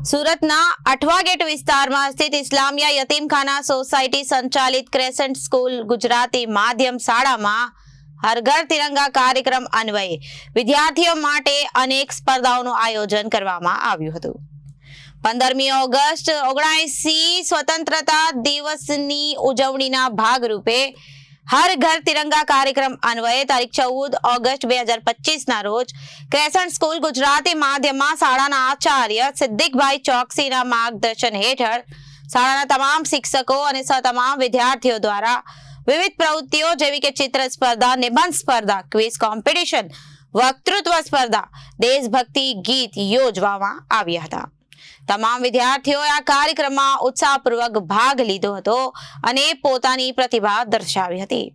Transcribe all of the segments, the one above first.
સુરતના અઠવા ગેટ વિસ્તારમાં સ્થિત ઇસ્લામિયા યતીમખાના સોસાયટી સંચાલિત ક્રેસન્ટ સ્કૂલ ગુજરાતી માધ્યમ શાળામાં હર ઘર તિરંગા કાર્યક્રમ અન્વયે વિદ્યાર્થીઓ માટે અનેક સ્પર્ધાઓનું આયોજન કરવામાં આવ્યું હતું. પંદરમી ઓગસ્ટ ઓગણસી સ્વતંત્રતા દિવસની ઉજવણીના ભાગરૂપે હર ઘર તિરંગા કાર્યક્રમ અન્વયે તારીખ ચૌદ ઓગસ્ટ બે હજાર પચીસના રોજ ક્રેસન્ટ સ્કૂલ ગુજરાતી માધ્યમમાં શાળાના આચાર્ય સિદ્દિકભાઈ ચોકસીના માર્ગદર્શન હેઠળ શાળાના તમામ શિક્ષકો અને તમામ વિદ્યાર્થીઓ દ્વારા વિવિધ પ્રવૃત્તિઓ જેવી કે ચિત્ર સ્પર્ધા, નિબંધ સ્પર્ધા, ક્વિઝ કોમ્પિટિશન, વક્તૃત્વ સ્પર્ધા, દેશભક્તિ ગીત યોજવામાં આવ્યા હતા. તમામ વિદ્યાર્થીઓએ આ કાર્યક્રમમાં ઉત્સાહપૂર્વક ભાગ લીધો હતો અને પોતાની પ્રતિભા દર્શાવી હતી.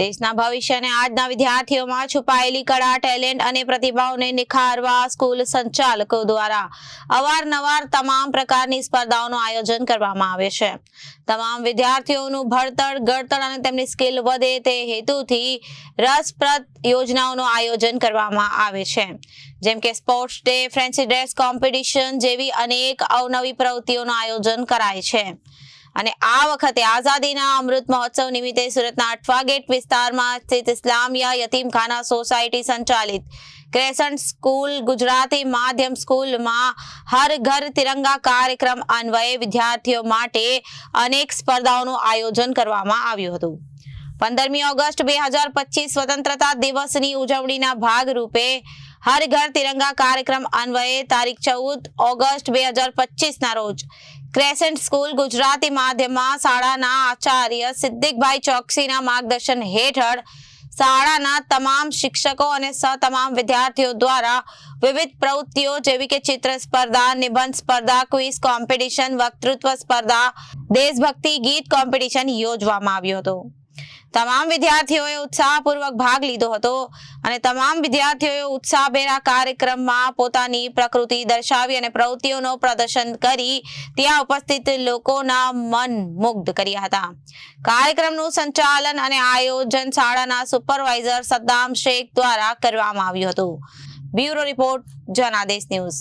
દેશના ભવિષ્ય અને આજના વિદ્યાર્થીઓમાં છુપાયેલી કળા, ટેલેન્ટ અને પ્રતિભાઓને નિખારવા સ્કૂલ સંચાલકો દ્વારા અવારનવાર તમામ પ્રકારની સ્પર્ધાઓનું આયોજન કરવામાં આવે છે. તમામ વિદ્યાર્થીઓનું ભણતર, ઘડતર અને તેમની સ્કિલ વધે તે હેતુથી રસપ્રદ યોજનાઓનું આયોજન કરવામાં આવે છે. જેમ કે sports day fancy dress competition જેવી અનેક અવનવી પ્રવૃત્તિઓનું આયોજન કરાય છે. અને આ વખતે આઝાદીના અમૃત મહોત્સવ નિમિત્તે સુરતના અઠવા ગેટ વિસ્તારમાં સ્થિત ઇસ્લામિયા યતીમખાના સોસાયટી સંચાલિત ક્રેસન્ટ સ્કૂલ, ગુજરાતી માધ્યમ સ્કૂલમાં હર ઘર તિરંગા કાર્યક્રમ અન્વયે વિદ્યાર્થીઓ માટે અનેક સ્પર્ધાઓનું આયોજન કરવામાં આવ્યું હતું. પંદરમી ઓગસ્ટ બે હજાર પચીસ સ્વતંત્રતા દિવસની ઉજવણીના ભાગરૂપે હર ઘર તિરંગા કાર્યક્રમ અન્વયે તારીખ ચૌદ ઓગસ્ટ બે હજાર પચીસના રોજ. ક્રેસેન્ટ સ્કૂલ ગુજરાતી માધ્યમમાં શાળાના આચાર્ય સિદ્દિકભાઈ ચોકસીના માર્ગદર્શન હેઠળ શાળાના તમામ શિક્ષકો અને સ તમામ વિદ્યાર્થીઓ દ્વારા વિવિધ પ્રવૃત્તિઓ જેવી કે ચિત્ર સ્પર્ધા, નિબંધ સ્પર્ધા, ક્વિઝ કોમ્પિટિશન, વક્તૃત્વ સ્પર્ધા, દેશભક્તિ ગીત કોમ્પિટિશન યોજવામાં આવ્યું હતું. તમામ વિદ્યાર્થીઓએ ઉત્સાહપૂર્વક ભાગ લીધો હતો અને તમામ વિદ્યાર્થીઓએ ઉત્સાહભેર આ કાર્યક્રમમાં પોતાની પ્રકૃતિ દર્શાવી અને પ્રવૃત્તિઓનો પ્રદર્શન કરી ત્યાં ઉપસ્થિત લોકોના મન મુગ્ધ કર્યા હતા. કાર્યક્રમનું સંચાલન અને આયોજન શાળાના સુપરવાઇઝર સદ્દામ શેખ દ્વારા કરવામાં આવ્યું હતું. Bureau report Janadesh news.